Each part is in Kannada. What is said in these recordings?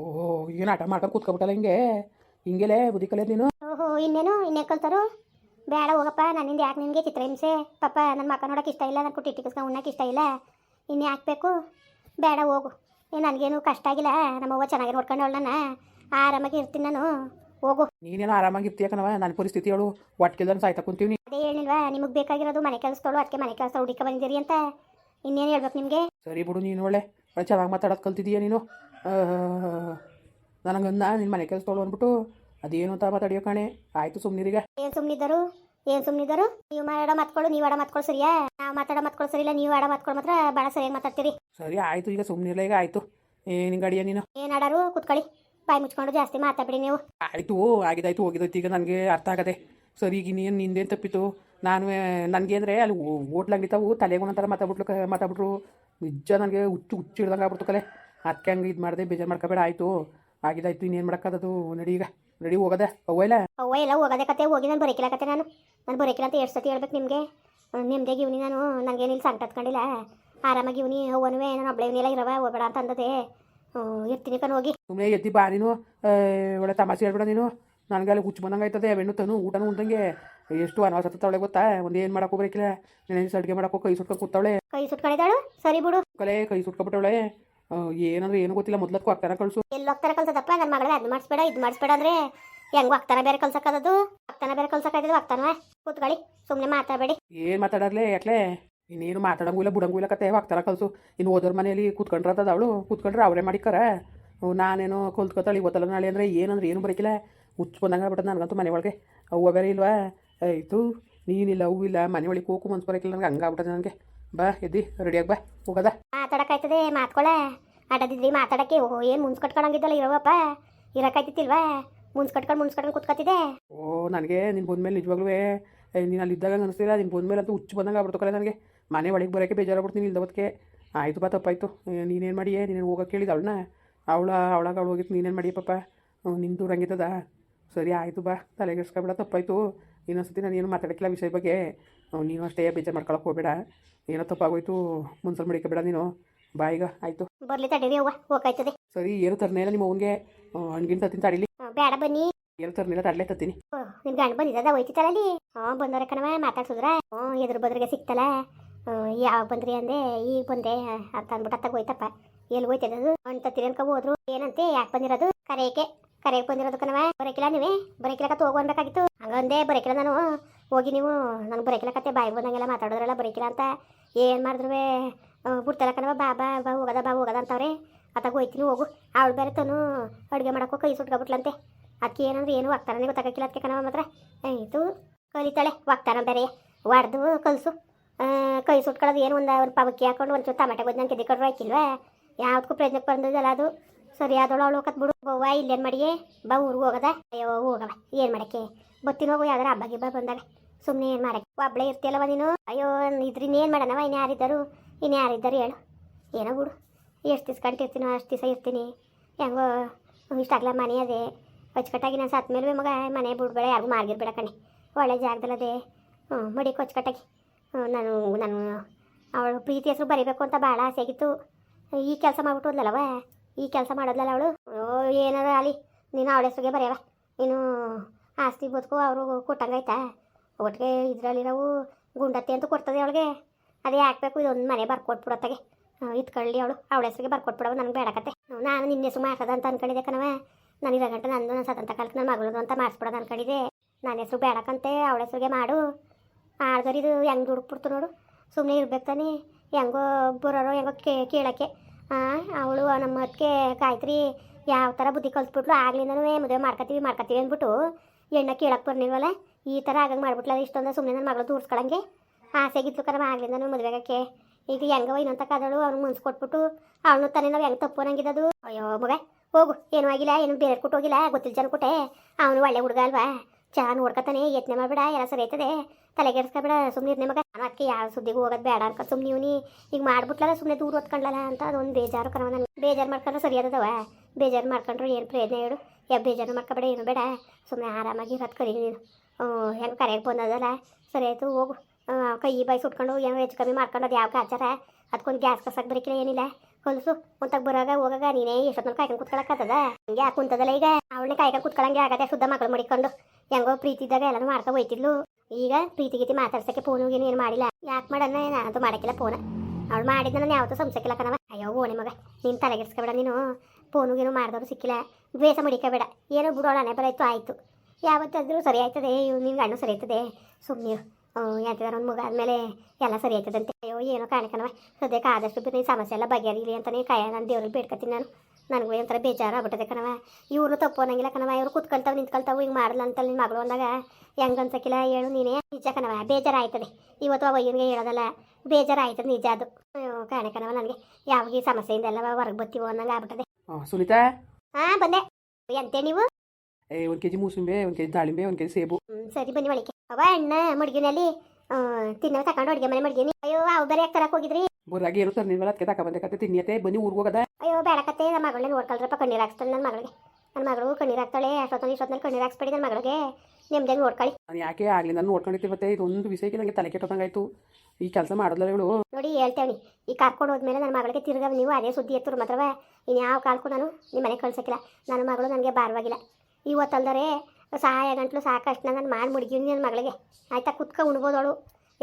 ಓಹೋ ಏನು ಆಟ ಮಾಡ್ಕೊಂಡು ಕೂತ್ಕೊಬಿಟ್ಟಲ್ಲ ಹಿಂಗೆ? ಹಿಂಗೆಲೇ ಬುದ್ಧಿ ಕಲಿಯೋದು ನೀನು? ಓಹೋ ಇನ್ನೇನು? ಇನ್ನೇ ಕಲ್ತಾರು? ಬೇಡ ಹೋಗಪ್ಪ ನನ್ನಿಂದ ಯಾಕೆ ನಿನಗೆ ಚಿತ್ರಹಿಂಸೆ? ಪಾಪ ನನ್ನ ಮಕ್ಕ ನೋಡೋಕೆ ಇಷ್ಟ ಇಲ್ಲ ನನ್ನ ಕುಟ್ಟಿ ಟಿಕಿಸ್ಕೊಂಡು ಉಣ್ಣಕ್ಕೆ ಇಷ್ಟ ಇಲ್ಲ. ಇನ್ನು ಯಾಕೆ ಬೇಕು? ಬೇಡ ಹೋಗು. ಏ ನನಗೇನು ಕಷ್ಟ ಆಗಿಲ್ಲ. ನಮ್ಮವ್ವ ಚೆನ್ನಾಗಿ ನೋಡ್ಕೊಂಡವಳು ನಾನು. ಆರಾಮಾಗಿ ಇರ್ತೀನಿ ನಾನು. ಹೋಗು. ನೀನೇನು ಆರಾಮಾಗಿ ಇರ್ತೀಯ ಕಣವ ನನ್ನ ಪರಿಸ್ಥಿತಿ ಹೇಳು. ಒಟ್ಕಿಲ್ದನ್ ಸಾಯ್ತಾ ಕುಂತೀವಿ ಅದೇ ಹೇಳಿಲ್ವಾ ನಿಮಗೆ ಬೇಕಾಗಿರೋದು ಮನೆ ಕೆಲಸದವಳು ಅದಕ್ಕೆ ಮನೆ ಕೆಲಸ ಹುಡುಕ ಬಂದಿರಿ ಅಂತ. ಇನ್ನೇನು ಹೇಳ್ಬೇಕು ನಿಮಗೆ? ಸರಿ ಬಿಡು ನೀನು ಒಳ್ಳೆ. ಒಳ್ಳೆ ಚೆನ್ನಾಗಿ ಮಾತಾಡೋದು ಕಲ್ತಿದೀಯ ನೀನು. ನನಗಂದ ನಿನ್ನ ಮನೆ ಕೆಲಸ ತೊಗೊಳು ಅಂದ್ಬಿಟ್ಟು ಅದೇನು ಅಂತ ಮಾತಾಡಿಯೋ ಕಾಣೆ. ಆಯಿತು ಸುಮ್ನಿರೀಗ. ಏನು ಸುಮ್ಮನಿದ್ದರು ಏನು ಸುಮ್ಮನಿದ್ದರು ನೀವು ಮಾಡೋ ಮಾತ್ಕೊಳ್ಳು ನೀವು ಆಡೋ ಮಾತ್ಗಳು ಸರಿಯಾ? ನಾವು ಮಾತಾಡೋ ಸರಿ ಇಲ್ಲ ನೀವು ಆಡೋ ಮಾತ್ಗಳು ಮಾತ್ರ ಭಾಳ ಸರಿಯಾಗಿ ಮಾತಾಡ್ತೀರಿ? ಸರಿ ಆಯಿತು ಈಗ ಸುಮ್ಮನಿರಲ್ಲ ಈಗ ಆಯಿತು. ಏನು ಗಾಡಿಯ ನೀನು? ಏನು ಆಡಾರು? ಕುತ್ಕೊಳ್ಳಿ. ಬಾಯಿ ಮುಚ್ಕೊಂಡು ಜಾಸ್ತಿ ಮಾತಾಡ್ಬಿಡಿ ನೀವು. ಆಯಿತು ಆಗಿದಾಯ್ತು ಹೋಗಿದೈತಿ ಈಗ ನನಗೆ ಅರ್ಥ ಆಗದೆ. ಸರಿ ಈಗ ನೀನು ನಿಂದೇನು ತಪ್ಪಿತು ನಾನು ನನಗೆ ಅಂದರೆ ಅಲ್ಲಿ ಹೋಟ್ಲಾಗಿತ್ತಾವು ತಲೆಗೆ ಒಂಥರ ಮಾತಾಡ್ಬಿಟ್ಲು ಮಾತಾಡ್ಬಿಟ್ರು. ನಿಜ ನನಗೆ ಹುಚ್ಚು ಹುಚ್ಚು ಹಿಡ್ದಂಗೆ ಆಗ್ಬಿಡ್ತು ಕಲೆ. ಅದಕ್ಕೆ ಹಂಗೆ ಇದು ಮಾಡಿದೆ ಬೇಜಾರು ಮಾಡ್ಕೋಬೇಡ ಆಯ್ತು. ಆಗಿದಾಯ್ತು ಇನ್ನೇನು ಮಾಡೋಕ್ಕದದು ನಡಿ ಈಗ. ನಡಿ ಹೋಗದೆ. ಇಲ್ಲ? ಅವ್ವ ಎಲ್ಲ ಹೋಗೋದೇ ಕತೆ ಹೋಗಿ ನಾನು ಬರೋಕಿಲ್ಲ ಕತೆ ನಾನು. ನಾನು ಬರೋಕಿಲ್ಲ ಅಂತ ಎಷ್ಟು ಸತಿ ಹೇಳ್ಬೇಕು ನಿಮಗೆ? ನಿಮ್ಮದೇ ಇವ್ನಿ ನಾನು. ನನಗೇನಿಲ್ಲ ಸಂಕಟ ಹತ್ಕೊಂಡಿಲ್ಲ. ಆರಾಮಾಗಿ ಇವ್ನಿ ಅವ್ವನುವೆ ನಾನು ಒಬ್ಳೆ ಇವನಿಲ್ಲ ಇರವ ಹೋಗ್ಬೇಡ ಅಂತ ಅಂದದೆ. ಇರ್ತೀನಿ ಕಣ್ ಹೋಗಿ. ಸುಮ್ಮನೆ ಎದ್ದಿ ಬಾ ನೀನು. ಒಳ್ಳೆ ತಮಾಷೆ ಹೇಳ್ಬೇಡ ನೀನು. ನನಗೆ ಅಲ್ಲಿ ಹುಚ್ಚು ಬಂದಂಗೆ ಆಯ್ತದೆ ಬೆಣ್ಣು ತನು ಊಟನೂ ಉಂಡಂಗೆ ಎಷ್ಟು ಅನವಾಸ ಹತ್ತವಳೆ ಗೊತ್ತಾ? ಒಂದು ಏನು ಮಾಡಕ್ಕೆ ಹೋಗ್ಬೇಕಿಲ್ಲ ನೆನೆ ಅಡುಗೆ ಮಾಡಕ್ಕೆ ಕೈ ಸುಟ್ಕೊಂಡು ಕೂತವಳೆ. ಕೈ ಸುಟ್ಕೊಂಡಿದ್ದಾಳು? ಸರಿ ಬಿಡು. ಕಲೆ ಕೈ ಸುಟ್ಕೊಬಿಟ್ಟವಳೆ. ಏನಂದ್ರೆ ಏನು ಗೊತ್ತಿಲ್ಲ ಮೊದ್ಲಕ್ಕೂ ಆಗ್ತಾರ ಕಳ್ಸು. ಎಲ್ಲಿ ಹೋಗ್ತಾರ ಕಲ್ಸದಪ್ಪ ನನ್ನ ಮಗಳ ಅದು ಮಾಡಿಸ್ಬೇಡ ಇದು ಮಾಡಿಸ್ಬೇಡ ಅಂದ್ರೆ ಹೆಂಗ್ ಬೇರೆ ಕಲ್ಸಕ್ಕದದು ಹೋಗ್ತಾನ ಬೇರೆ ಕಲ್ಸಕ್ಕಾಯ್ತದೆ ಆಗ್ತಾನೆ ಕೂತ್ಕೊಳ್ಳಿ ಸುಮ್ಮನೆ ಮಾತಾಡಬೇಡಿ. ಏನು ಮಾತಾಡಲೇ ಯಾಕ್ಲೆ? ಇನ್ನೇನು ಮಾತಾಡಂಗೂ ಇಲ್ಲ ಬುಡಂಗೂ ಇಲ್ಲ ಕತೆ ಆಗ್ತಾರ ಕಲ್ಸು ಇನ್ನು ಓದೋರ್ ಮನೆಯಲ್ಲಿ ಕೂತ್ಕೊಂಡ್ರದ ಅವಳು ಕೂತ್ಕೊಂಡ್ರೆ ಅವರೇ ಮಾಡಿಕರ ನಾನೇನೋ ಕಲ್ತ್ಕೊತಾಳೆ ಇವತ್ತಲ್ಲ ನಾಳೆ ಅಂದ್ರೆ ಏನಂದ್ರೆ ಏನು ಬರಕಿಲ್ಲ. ಹುಚ್ಚು ಬಂದಂಗೆ ಆಗ್ಬಿಟ್ಟದ ನನಗಂತೂ ಮನೆ ಒಳಗೆ. ಅವ್ವ ಬೇರೆ ಇಲ್ವಾ? ಆಯ್ತು ನೀನಿಲ್ಲ ಹೂವಿಲ್ಲ ಇಲ್ಲ ಮನೆ ಒಳಗೆ ಹೋಗು ಮನ್ಸು ಬರೋಕ್ಕಿಲ್ಲ ನನಗೆ ಹಂಗಾಗ್ಬಿಟ್ಟದೆ ನನಗೆ. ಬಾ ಎದ್ದಿ ರೆಡಿಯಾಗಿ ಬಾ ಹೋಗದ. ಮಾತಾಡಕ್ಕಾಯ್ತದೆ ಮಾತ್ಕೊಳ. ಆಟದಿದ್ರಿ ಮಾತಾಡಕ್ಕೆ ಓಹೋ ಏನು ಮುನ್ಸ್ ಕಟ್ಕೊಂಡಂಗಿದ್ದಲ್ಲ ಇರೋವಪ್ಪ. ಇರಕ್ಕಾಯ್ತಿತ್ತಿಲ್ವಾ? ಮುನ್ಸ್ ಕಟ್ಕೊಂಡು ಮುನ್ಸ್ ಕಟ್ಕೊಂಡು ಕೂತ್ಕೊತಿದೆ ಓ ನನಗೆ ನಿಂಬುದ್ ಮೇಲೆ ನಿಜವಾಗ್ಲೂ ನೀನು ಅಲ್ಲಿ ಇದ್ದಾಗ ಅನಿಸ್ತಿಲ್ಲ ನಿನ್ನ ಬಂದ ಮೇಲೆ ಅಂತೂ ಹುಚ್ಚು ಬಂದಂಗೆ ಆಗ್ಬಿಡ್ತು ಕಲೆ ನನಗೆ. ಮನೆ ಒಳಗೆ ಬರೋಕ್ಕೆ ಬೇಜಾರಾಗ್ಬಿಡ್ತೀನಿ ಇಲ್ದವತ್ತಿಗೆ ಆಯಿತು ಬಾ ತಪ್ಪಾಯ್ತು. ನೀನೇನು ಮಾಡಿ ನೀನು ಹೋಗೋಕೆ ಕೇಳಿದ ಅವಳನ್ನ? ಅವಳ ಅವಳಾಗ ಅವಳು ಹೋಗಿತ್ತು ನೀನೇನು ಮಾಡಿ ಪಾಪ? ನಿನ್ನ ದೂರ ಹಂಗಿತ್ತದ ಸರಿ ಆಯಿತು ಬಾ ತಲೆಗೆಡ್ಸ್ಕೊಬೇಡ ತಪ್ಪಾಯ್ತು. ಇನ್ನೊಂದ್ಸತಿ ನಾನು ಏನು ಮಾತಾಡಕ್ಕಿಲ್ಲ ವಿಷಯ ಬಗ್ಗೆ. ನೀನು ಅಷ್ಟೇ ಬೇಜಾರು ಮಾಡ್ಕೊಳಕ್ಕೆ ಹೋಗಬೇಡ. ಏನೋ ತಪ್ಪಾಗೋಯ್ತು ಮುನ್ಸಲ್ ಮಡಿಕೋಬೇಡ ನೀನು. ಬಾ ಈಗ ಆಯಿತು. ಬರ್ಲಿ ತಡೀರಿ ಅವ್ವ ಹೋಗಾಯ್ತದೆ. ಸರಿ ಏನು ತರನೇ ಇಲ್ಲ ನಿಮ್ಮ ಅವನಿಗೆ. ಹಣ್ಗಿನ ತತ್ತೀನಿ ತಡೀಲಿ. ಬೇಡ ಬನ್ನಿ. ಏನು ತರನಿಲ್ಲ ತಡಲೇ ತತ್ತೀನಿ ನಿಮ್ ಗಂಡ ಬಂದಿದ್ದ ಹೋಯ್ತಿತ್ತಲ್ಲ ಅಲ್ಲಿ ಹಾಂ ಬಂದವ್ರೆ ಕಣವ ಮಾತಾಡ್ಸಿದ್ರ? ಹ್ಞೂ ಎದುರು ಬದ್ರಿಗೆ ಸಿಕ್ತಲ್ಲ. ಯಾವ ಬಂದ್ರಿ ಅಂದೆ ಈಗ ಬಂದೆ ಅಂತ ಅಂದ್ಬಿಟ್ಟು ಅತ್ತಾಗ ಹೋಯ್ತಪ್ಪ ಎಲ್ಲಿ ಹೋಯ್ತದ ಅದು? ಅಣ್ತತ್ತೀರಿ ಅನ್ಕೊ ಹೋದ್ರು? ಏನಂತೆ ಯಾಕೆ ಬಂದಿರೋದು? ಕರೆಯಕ್ಕೆ. ಕರೆಯಕ್ಕೆ ಬಂದಿರೋದು ಕಣವ ಬರಕಿಲ್ಲ ನೀವೇ? ಬರಕಿಲಕತ್ತು ಕತ್ತೆ ಹೋಗು ಅನ್ಬೇಕಾಗಿತ್ತು. ಹಂಗಂದೆ ಬರಕಿಲ್ಲ ನಾನು. ಹೋಗಿ ನೀವು, ನಂಗೆ ಬರಕಿಲಕತ್ತೆ ಕತೆ ಬಾಯಿ ಬಂದಂಗೆಲ್ಲ ಮಾತಾಡೋದ್ರಲ್ಲ ಬರಕಿಲ್ಲ ಅಂತ. ಏನು ಮಾಡಿದ್ರು ಬಿಡ್ತಲ್ಲ ಕಣವ ಬಾ ಬಾ ಬಾ, ಹೋಗದ ಬಾ, ಹೋಗದ ಅಂತವ್ರೆ. ಅತ್ತಾಗ ಹೋಯ್ತೀನಿ ಹೋಗು. ಅವಳು ಬೇರೆ ತಾನು ಅಡುಗೆ ಮಾಡಕ್ಕೋ ಕೈ ಸುಟ್ಕೊಬಿಟ್ಲಂತೆ ಅದಕ್ಕೆ ಏನಂದ್ರೆ ಏನು ವಾಗ್ತಾರನೇ ಗೊತ್ತಾಗಕ್ಕಿಲ್ಲ ಅದಕ್ಕೆ ಕಣವ ಮಾತ್ರ. ಆಯಿತು, ಕಲಿತಾಳೆ ವಾಗ್ತಾರ ಬೇರೆ ಹೊಡೆದು ಕಲಸು. ಕೈ ಸುಟ್ಕೊಳ್ಳೋದು ಏನು ಒಂದು ಒಂದು ಪವಕ್ಕಿ ಹಾಕೊಂಡು ಒಂಚೂರು ಟಮಾಟೆ ಗೊಜ್ಜು ನಂಗೆ ಕೊಡ್ರು ಹಾಕಿಲ್ವಾ? ಯಾವುದಕ್ಕೂ ಪ್ರಯತ್ನಕ್ಕೆ ಬಂದದಲ್ಲ ಅದು. ಸರಿ ಅದೊಳ ಅವಳು ಹೋಗತ್ ಬಿಡು ಇಲ್ಲೇನ್ ಮಾಡಿಯೇ? ಬಾ ಊರಿಗೆ ಹೋಗದ? ಅಯ್ಯೋ, ಹೋಗವ. ಏನು ಮಾಡಕ್ಕೆ? ಬತ್ತಿನ ಹೋಗು ಯಾವ್ದಾರ ಹಬ್ಬ ಗಿಬ್ಬ ಬಂದಾಗ. ಸುಮ್ಮನೆ ಏನು ಮಾಡಕ್ಕೆ? ಒಬ್ಳೆ ಇರ್ತೀಯಲ್ಲವ ನೀನು? ಅಯ್ಯೋ, ಇದ್ರಿನ್ ಏನು ಮಾಡನವ? ಇನ್ನು ಯಾರಿದ್ದರು? ಇನ್ನು ಯಾರಿದ್ದರು ಹೇಳು. ಏನೋ ಬಿಡು ಎಷ್ಟು ದಿವ್ಸ ಕಂಟಿರ್ತೀನೋ ಅಷ್ಟು ದಿವಸ ಇರ್ತೀನಿ. ಹೆಂಗೋ, ಇಷ್ಟಾಗ್ಲ ಮನೆ ಅದೇ. ಕೊಚ್ಕಟ್ಟಾಗಿ ನಾನು ಸತ್ ಮೇಲೆ ಮಗ, ಮನೆ ಬಿಡ್ಬೇಡ ಯಾರಿಗೂ ಮಾರ್ಗಿರ್ಬೇಡ ಕಣೆ. ಒಳ್ಳೆ ಜಾಗದಲ್ಲದೆ ಹ್ಞೂ ಮಡಿ ಕೊಚ್ಚಕಟ್ಟಾಗಿ ನಾನು ನಾನು, ಅವಳು ಪ್ರೀತಿ ಹೆಸರು ಬರಿಬೇಕು ಅಂತ ಭಾಳ ಆಸೆ ಆಗಿತ್ತು. ಈ ಕೆಲಸ ಮಾಡ್ಬಿಟ್ಟು ಹೋದ್ಲಲ್ಲವ? ಈ ಕೆಲಸ ಮಾಡೋದ್ಲಲ್ಲ ಅವಳು? ಓ ಏನಾರ ಅಲ್ಲಿ ನೀನು ಅವಳ ಹೆಸ್ರಿಗೆ ಬರೆಯವ ನೀನು ಆಸ್ತಿ ಬದುಕು ಅವರು ಕೊಟ್ಟಂಗಾಯ್ತಾ? ಒಟ್ಟಿಗೆ ಇದರಲ್ಲಿರೋವು ಗುಂಡತ್ತಿ ಅಂತೂ ಕೊಡ್ತದೆ ಅವಳಿಗೆ. ಅದೇ ಹಾಕ್ಬೇಕು, ಇದೊಂದು ಮನೆ ಬರ್ಕೊಟ್ಬಿಡತ್ತಾಗೆ. ಇತ್ಕೊಳ್ಳಿ ಅವಳು. ಅವಳ ಹೆಸ್ರಿಗೆ ಬರ್ಕೊಟ್ಬಿಡವ, ನನಗೆ ಬೇಡಕತ್ತೆ ನಾನು ನಿನ್ನ ಹೆಸರು ಮಾಡ್ಸೋದು ಅಂತ ಅನ್ಕೊಂಡಿದ್ದೆ ಕಣವ ನಾನು ಇರೋ ಗಂಟೆ ನಂದು ನನ್ನ ಸತಂತ ಕಾಲಕ್ಕೆ ನನ್ನ ಮಗಳದು ಅಂತ ಮಾಡಿಸ್ಬಿಡೋದು ಅನ್ಕೊಂಡಿದ್ದೆ. ನನ್ನ ಹೆಸರು ಬೇಡಕಂತೆ ಅವಳ ಹೆಸರಿಗೆ ಮಾಡು. ಆಡ್ದೋರಿದು ಇದು ಹೆಂಗೆ ದುಡುಕ್ಬಿಡ್ತು ನೋಡು. ಸುಮ್ಮನೆ ಇರ್ಬೇಕು ತಾನೇ. ಹೆಂಗೋ ಬರೋರು, ಹೆಂಗೋ ಕೇಳೋಕ್ಕೆ. ಅವಳು ನಮ್ಮ ಅದಕ್ಕೆ ಕಾಯ್ತ್ರಿ, ಯಾವ ಥರ ಬುದ್ಧಿ ಕಲ್ತ್ಬಿಟ್ಲು, ಆಗ್ಲಿಂದನೂ ಮದುವೆ ಮಾಡ್ಕೊತೀವಿ ಮಾಡ್ಕೊತೀವಿ ಅಂದ್ಬಿಟ್ಟು ಎಣ್ಣೆ ಕೇಳಕ್ಕೆ ಬರ್ನಿಲ್ವಲ್ಲ, ಈ ಥರ ಆಗಂಗೆ ಮಾಡ್ಬಿಟ್ಲ ಇಷ್ಟೊಂದು ಸುಮ್ಮನೆ ನನ್ನ ಮಗಳು ತೋರಿಸ್ಕೊಳಂಗೆ. ಆಸೆಗಿತ್ತು ಕರ ಆಗ್ಲಿಂದನೂ ಮದುವೆಗಕ್ಕೆ ಈಗ ಹೆಂಗವ ಇನ್ನೊಂತ ಕದಳು ಅವ್ನು ಮುನ್ಸ್ ಕೊಟ್ಬಿಟ್ಟು ಅವನು ತಾನೇ ನಾವು ಹೆಂಗೆ ತಪ್ಪು ಅನ್ನಂಗಿದ್ದದು ಅಯ್ಯೋ ಮಗ, ಹೋಗು, ಏನೂ ಆಗಿಲ್ಲ, ಏನು ಬೇರೆ ಕೊಟ್ಟು ಹೋಗಿಲ್ಲ, ಗೊತ್ತಿಲ್ಲ ಜನ ಕೊಟ್ಟೆ, ಅವನು ಒಳ್ಳೆ ಹುಡುಗ ಅಲ್ವಾ. ಚೆನ್ನಾಗಿ ನೋಡ್ಕೊತಾನೆ, ಯತ್ನೆ ಮಾಡಬೇಡ, ಎಲ್ಲ ಸರಿ ಆಯ್ತದೆ. ತಲೆಗೆಡ್ಸ್ಕೊಬೇಡ ಸುಮ್ಮನೆ ಇರ್ನೆ ಮಗ. ನಾನು ಅದಕ್ಕೆ ಯಾವ ಸುದ್ದಿಗೂ ಹೋಗೋದು ಬೇಡ ಅನ್ಕೊ ಸುಮ್ಮನೆ ಇವನಿ. ಈಗ ಮಾಡ್ಬಿಟ್ಲಲ್ಲ ಸುಮ್ಮನೆ ದೂರ ಹೊತ್ಕೊಂಡ್ಲಲ್ಲ ಅಂತ ಅದೊಂದು ಬೇಜಾರು ಕರವ ಬೇಜಾರು ಮಾಡ್ಕೊಂಡ್ರೆ ಸರಿ ಅದವ ಬೇಜಾರು ಮಾಡ್ಕೊಂಡ್ರೆ ಏನು ಪ್ರಯೋಜನ ಹೇಳು. ಯಾವ ಬೇಜಾರು ಮಾಡ್ಕೊಬೇಡ, ಏನು ಬೇಡ. ಸುಮ್ಮನೆ ಆರಾಮಾಗಿ ಇರೋದು ಕರಿ ನೀನು. ಹೆಂಗೆ ಕರೆಯಕ್ಕೆ ಬಂದದಲ್ಲ. ಸರಿ ಆಯಿತು, ಹೋಗು. ಕೈ ಬಾಯಿ ಸುಟ್ಕೊಂಡು, ಏನು ಹೆಚ್ಚು ಕಮ್ಮಿ ಮಾಡ್ಕೊಂಡು ಅದು ಯಾವ ಆಚಾರ? ಅದಕ್ಕೊಂದು ಗ್ಯಾಸ್ ಕಸಕ್ಕೆ ಬರೀಕಿಲ್ಲ ಏನಿಲ್ಲ. ಹೊಲಸು ಒಂತಾಗ ಬರಾಗ ಹೋಗಾಗ ನೀನೇ ಎಷ್ಟೊತ್ತಲ್ಲಿ ಕಾಯ್ಕೊಂಡು ಕುತ್ಕೊಳಕ್ಕಾಗ್ತದ ಹಂಗೆ ಕುಂತದಲ್ಲ ಈಗ. ಅವಳನ್ನ ಕಾಯ್ಕೊಂಡು ಕುತ್ಕೊಳಂಗೆ ಆಗದೆ ಶುದ್ಧ ಮಕ್ಕಳು ಮಡಿಕೊಂಡು. ಹೆಂಗೋ ಪ್ರೀತಿ ಇದ್ದಾಗ ಮಾಡ್ತಾ ಮಾಡ್ಕೊ ಹೋಯ್ತಿದ್ಲು. ಈಗ ಪ್ರೀತಿ ಗೀತಿ ಮಾತಾಡ್ಸಕ್ಕೆ ಫೋನ್ ಹೋಗಿ ಏನು ಮಾಡಿಲ್ಲ. ಯಾಕೆ ಮಾಡೋಣ ಅದು ಮಾಡಕ್ಕಿಲ್ಲ ಫೋನ್ ಅವ್ಳು ಮಾಡಿದ್ನ ನಾನು ಯಾವತ್ತೂ ಸಂಸಕ್ಕಿಲ್ಲ ಕಣವ ಅಯ್ಯೋ ಓಣಿ ಮಗ, ನೀನು ತಲೆಗೆಡ್ಸ್ಕೊಬೇಡ ನೀನು. ಗೀನು ಮಾಡಿದವರು ಸಿಕ್ಕಿಲ್ಲ. ದ್ವೇಷ ಮುಡಿಕೋಬೇಡ. ಏನೋ ಬಿಡೋಣ ಹಣೆ ಬರಾಯ್ತು ಆಯಿತು. ಯಾವತ್ತಾದರೂ ಸರಿ ಆಯ್ತದೆ ಇವ್ ನಿನ್ನ ಗಂಡು ಸರಿ ಆಯ್ತದೆ. ಸುಮ್ಮನೆ ಯಾತಿದಾರ ಒಂದು ಮಗ ಆದಮೇಲೆ ಎಲ್ಲ ಸರಿ ಆಯ್ತದಂತೆ. ಅಯ್ಯೋ, ಏನೋ ಕಾಣಕನವ ಸದ್ಯಕ್ಕೆ ಆದಷ್ಟು ನೀನು ಸಮಸ್ಯೆ ಎಲ್ಲ ಬಗೆಹರಿಲಿ ಅಂತಾನೆ ಕಾಯ, ನಾನು ದೇವ್ರಿಗೆ ಬೇಡ್ಕತ್ತೀನಿ ನಾನು. ನನಗೂ ಒಂಥರ ಬೇಜಾರಾಗ್ಬಿಟ್ಟದೆ ಕಣವ ಇವ್ರು ತಪ್ಪು ಅನ್ನಂಗಿಲ್ಲ ಕಣವ ಇವ್ರು ಕುತ್ಕೊಳ್ತಾವೆ ನಿಂತ್ಕೊಳ್ತಾವೆ ಹಿಂಗೆ ಮಾಡಲ್ಲ ಅಂತ ನಿನ್ನ ಮಗಳು ಅಂದಾಗ ಹೆಂಗ್ ಅನ್ಸಕ್ಕಿಲ್ಲ ಹೇಳು ನೀನೇ. ನಿಜ ಕಣವ ಬೇಜಾರು ಆಯ್ತದೆ ಇವತ್ತು ಅವ ಇವನಿಗೆ ಹೇಳೋದಲ್ಲ ಬೇಜಾರು ಆಯ್ತದೆ ನಿಜ ಅದು. ಕಾಣೆ ಕಣವ ನನಗೆ ಯಾವಾಗ ಈ ಸಮಸ್ಯೆಯಿಂದ ಎಲ್ಲ ಹೊರಗೆ ಬತ್ತೀವೋ ಅನ್ನಂಗೆ ಆಗ್ಬಿಟ್ಟದೆ. ಹಾಂ ಸುನೀತಾ? ಹಾಂ ಬಂದೆ. ಎಂತೆ ನೀವು? ಏ ಒಂದು ಕೆಜಿ ಮೂಸಂಬೆ ಒಂದು ಕೆಜಿ ದಾಳಿಂಬೆ ಒಂದು ಕೆಜಿ ಸೇಬು. ಸರಿ ಬನ್ನಿ ಒಳಗೆ. ಅವ ಅಣ್ಣ ಮಡ್ಗಿನಲ್ಲಿ ತಿನ್ನೋ ತಗೊಂಡು ಅಡುಗೆ ಮನೆ ಮಡ್ಗಿನಿ. ಅಯ್ಯೋ ಅವು ಬೇರೆ ಯಾಕೆ ತರಕ್ ಹೋಗಿದ್ರಿ? ಬರಾಗಿ ಏನು ತರ್ನಿಲ್ವಲ್ಲ ಅದಕ್ಕೆ ತಕ ಬಂದೆ ಕತೆ ತಿನ್ನಿಯತೆ ಬನ್ನಿ ಊರಿಗೆ ಹೋಗದ? ಅಯ್ಯೋ ಬೇಡಕತ್ತೆ ನಮ್ಮ ಮಗಳನ್ನ ನೋಡ್ಕೊಳ್ರಪ್ಪ ಕಣ್ಣೀರು ಹಾಕ್ಸ್ತಾಳೆ ನನ್ನ ಮಗಳಿಗೆ. ನನ್ನ ಮಗಳು ಕಣ್ಣೀರು ಹಾಕ್ತಾಳೆ ಅಷ್ಟೊತ್ತಲ್ಲಿ ಇಷ್ಟೊತ್ತಲ್ಲಿ ಕಣ್ಣೀರು ಹಾಕ್ಸ್ಬೇಡಿ ನನ್ನ ಮಗಳಿಗೆ. ನಿಮ್ದೇ ನೋಡ್ಕೊಳ್ಳಿ ನಾನು ಯಾಕೆ ಆಗಲಿ ನಾನು ನೋಡ್ಕೊಂಡಿರ್ತೀನಿ ಮತ್ತೆ ಇದೊಂದು ವಿಷಯಕ್ಕೆ ನನಗೆ ತಲೆ ಕೆಟ್ಟದಂಗಾಯ್ತು. ಈ ಕೆಲಸ ಮಾಡೋದಲ್ಲ ಇವಳು? ನೋಡಿ ಹೇಳ್ತೇವೆ ಈ ಕರ್ಕೊಂಡು ಹೋದ್ಮೇಲೆ ನನ್ನ ಮಗಳಿಗೆ ತಿರ್ಗಾ ನೀವು ಅದೇ ಸುದ್ದಿ ಎತ್ತರು ಮಾತ್ರವ? ಇನ್ಯಾವ ಕಾಲಕ್ಕೂ ನಾನು ನಿಮ್ಮ ಮನೆಗೆ ಕಳ್ಸೋಕ್ಕಿಲ್ಲ. ನನ್ನ ಮಗಳು ನನಗೆ ಭಾರವಾಗಿಲ್ಲ. ಇವತ್ತಲ್ದರೆ ಸಹಾಯ ಗಂಟ್ಲು ಸಾಕಷ್ಟು ನಾನು ಮಾಡಿ ಮುಡ್ಗಿನಿ ನನ್ನ ಮಗಳಿಗೆ. ಆಯ್ತಾ ಕುತ್ಕ ಉಣ್ಬೋದವಳು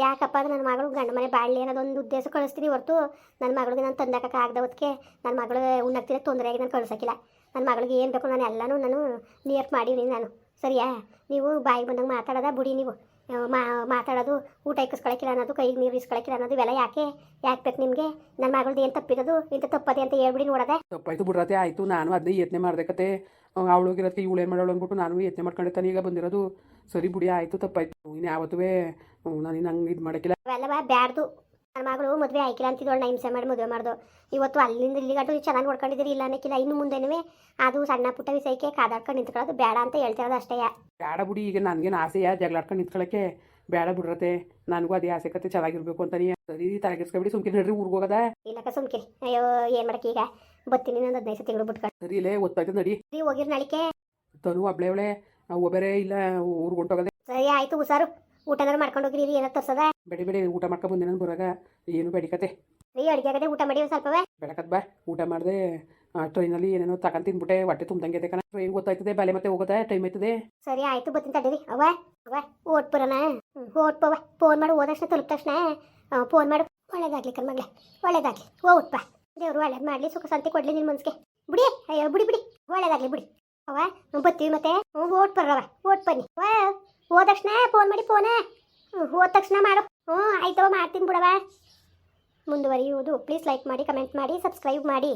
ಯಾಕಪ್ಪ ನನ್ನ ಮಗಳು ಗಂಡ ಮನೆ ಬಾಳಲಿ ಅನ್ನೋದೊಂದು ಉದ್ದೇಶ ಕಳಿಸ್ತೀನಿ ಹೊರತು ನನ್ನ ಮಗಳಿಗೆ ನಾನು ತಂದಕ್ಕೆ ಆಗದ ಹೊತ್ತಿಗೆ ನನ್ನ ಮಗಳು ಉಣ್ಣಕ್ತಿರ ತೊಂದರೆಯಾಗಿ ನಾನು ಕಳ್ಸೋಕ್ಕಿಲ್ಲ. ನನ್ನ ಮಗಳಿಗೆ ಏನು ಬೇಕು ನಾನು ಎಲ್ಲನೂ ನಾನು ನಿಯರ್ ಮಾಡೀನಿ ನಾನು. ಸರಿಯಾ? ನೀವು ಬಾಯಿಗೆ ಬಂದಂಗೆ ಮಾತಾಡೋದ, ಬಿಡಿ ನೀವು. ಮಾ ಮಾತಾಡೋದು ಊಟ ಇಕ್ಕಿಸ್ಕೊಳಕಿಲ್ಲ ಅನ್ನೋದು ಕೈಗೆ ನೀರು ಇಸ್ಕೊಳಕಿಲ್ಲ ಅನ್ನೋದು ಇವೆಲ್ಲ ಯಾಕೆ? ಯಾಕೆ ಬೇಕು ನಿಮಗೆ? ನನ್ನ ಮಗಳದ್ದು ಏನು ತಪ್ಪಿರೋದು? ಇಂಥ ತಪ್ಪದೆ ಅಂತ ಹೇಳ್ಬಿಡಿ ನೋಡದೆ. ತಪ್ಪಾಯ್ತು ಬಿಡ್ರತೆ ಆಯಿತು. ನಾನು ಅದನ್ನೇ ಯತ್ನೆ ಮಾಡಿದೆ ಕತೆ ಅವಳಿಗಿರೋದಕ್ಕೆ ಇವಳು ಏನು ಮಾಡೋಳು ಅಂದ್ಬಿಟ್ಟು ನಾನು ಯತ್ನೆ ಮಾಡ್ಕೊಂಡಿರ್ತಾನೆ ಈಗ ಬಂದಿರೋದು. ಸರಿ ಬಿಡಿ ಆಯಿತು ತಪ್ಪಾಯ್ತು. ಇನ್ನು ಯಾವತ್ತೂ ನಾನು ಇನ್ನು ಹಂಗೆ ಇದು ಮಾಡೋಕ್ಕಿಲ್ಲ. ಅವೆಲ್ಲ ಬ್ಯಾಡ್ದು. ನನ್ನ ಮಗಳು ಮದುವೆ ಆಯ್ಕಿಲ್ಲ ಅಂತಿದ್ದೋಳು ನಾ ಹಿಂಸೆ ಮಾಡಿ ಮದುವೆ ಮಾಡ್ದು. ಇವತ್ತು ಅಲ್ಲಿಂದ ಇಲ್ಲಿಗಟು ಚೆನ್ನಾಗಿ ನೋಡ್ಕೊಂಡಿದ್ದೀರಿ ಇಲ್ಲ ಅನ್ನಕ್ಕಿಲ್ಲ. ಇನ್ನು ಮುಂದೆನೂ ಅದು ಸಣ್ಣ ಪುಟ್ಟ ವಿಷಯಕ್ಕೆ ಕಾದಾಡ್ಕೊಂಡು ನಿಂತ್ಕೊಳ್ಳೋದು ಬೇಡ ಅಂತ ಹೇಳ್ತಿರೋದು ಅಷ್ಟೇ. ಬೇಡ ಬಿಡಿ ಈಗ ನನಗೇನು ಆಸೆಯ ಜಗಳಾಡ್ಕೊಂಡು ನಿಂತ್ಕೊಳ್ಳೋಕ್ಕೆ ಬೇಡ ಬಿಡ್ರತೆ ನನಗೂ ಅದೇ ಆಸೆ ಕತೆ ಚೆನ್ನಾಗಿರ್ಬೇಕು ಅಂತ ಸರಿ ತಲೆಗಿಸ್ಕೊಬಿಡಿ ಸುಮ್ಕೆ ನಡ್ರಿ ಊರಿಗೆ ಹೋಗದ. ಇಲ್ಲಕ್ಕ ಸುಮ್ಕೆ ಅಯ್ಯೋ ಏನ್ ಮಾಡಕ್ಕೆ ಈಗ? ಬತ್ತೀನಿ ನಾನು ಹದಿನೈದು ತಿಂಗಳು ಬಿಟ್ಕೊಂಡು ಸರಿ ಇಲ್ಲೇ ಓದ್ತಾ ನಡಿ. ನೀವು ಹೋಗಿರ್ ನಳಿಕೆ. ತನು ಒಬ್ಳೆ ಅವಳೆ ಒಬ್ಬರೇ ಇಲ್ಲ ಊರಿಗೆ ಹೊಂಟೋಗದೆ. ಸರಿ ಆಯ್ತು ಹುಷಾರು. ಊಟನಾರು ಮಾಡ್ಕೊಂಡು ಹೋಗಿರಿ ಏನಾರು ತರ್ಸದ? ಬೆಡಿ ಬೆಡಿ ಊಟ ಮಾಡ್ಕೊಂಡು ಬಂದೆ ನಾನು ಬರಾಗ ಏನು ಬೆಡಿಕತೆ ರೀ ಅಡುಗೆ ಆಗದೆ ಊಟ ಮಾಡಿ ಸ್ವಲ್ಪವೇ? ಬೆಳಕತ್ ಬಾ ಊಟ ಮಾಡಿದೆ ಟ್ರೈನಲ್ಲಿ ಏನೇನೋ ತಗೊಂಡು ತಿನ್ಬಿಟ್ಟೆ ಹೊಟ್ಟೆ ತುಂಬ್ದಂಗೆ ಕಣ. ಟ್ರೈನ್ ಗೊತ್ತಾಯ್ತದೆ ಬಲೆ ಮತ್ತೆ ಹೋಗೋದ? ಟೈಮ್ ಆಯ್ತದೆ? ಸರಿ ಆಯ್ತು ಬರ್ತೀನಿ ತಡೀರಿ. ಅವ ಅವ್ವ ಓಟ್ ಬರೋಣ. ಓಟ್ ಪವ ಫೋನ್ ಮಾಡಿ ಹೋದ ತಕ್ಷಣ ತಲುಪ ತಕ್ಷಣ. ಫೋನ್ ಮಾಡು. ಒಳ್ಳೇದಾಗ್ಲಿ ಕಣ್ಮಗ್ಳೆ ಒಳ್ಳೇದಾಗ್ಲಿ. ಓಟ್ ಬಾ. ದೇವ್ರು ಒಳ್ಳೇದು ಮಾಡಲಿ ಸುಖ ಸಂತಿ ಕೊಡ್ಲಿ ನಿನ್ ಮನ್ಸಿಗೆ. ಬಿಡಿ ಅಯ್ಯೋ ಬಿಡಿ ಬಿಡಿ. ಒಳ್ಳೇದಾಗ್ಲಿ ಬಿಡಿ. ಅವ ಬತ್ತೀವಿ ಮತ್ತೆ. ಹ್ಞೂ ಓಟ್ ಬರ್ರವ ಓಟ್ ಬನ್ನಿ. ವಾ ಹೋದ ತಕ್ಷಣ ಫೋನ್ ಮಾಡಿ ಫೋನ ಹೋದ ತಕ್ಷಣ ಮಾಡು. ಹ್ಞೂ ಆಯ್ತವ ಮಾಡ್ತೀನಿ ಬಿಡವ ಮುಂದುವರಿಯುವುದು. ಪ್ಲೀಸ್ ಲೈಕ್ ಮಾಡಿ ಕಮೆಂಟ್ ಮಾಡಿ ಸಬ್ಸ್ಕ್ರೈಬ್ ಮಾಡಿ.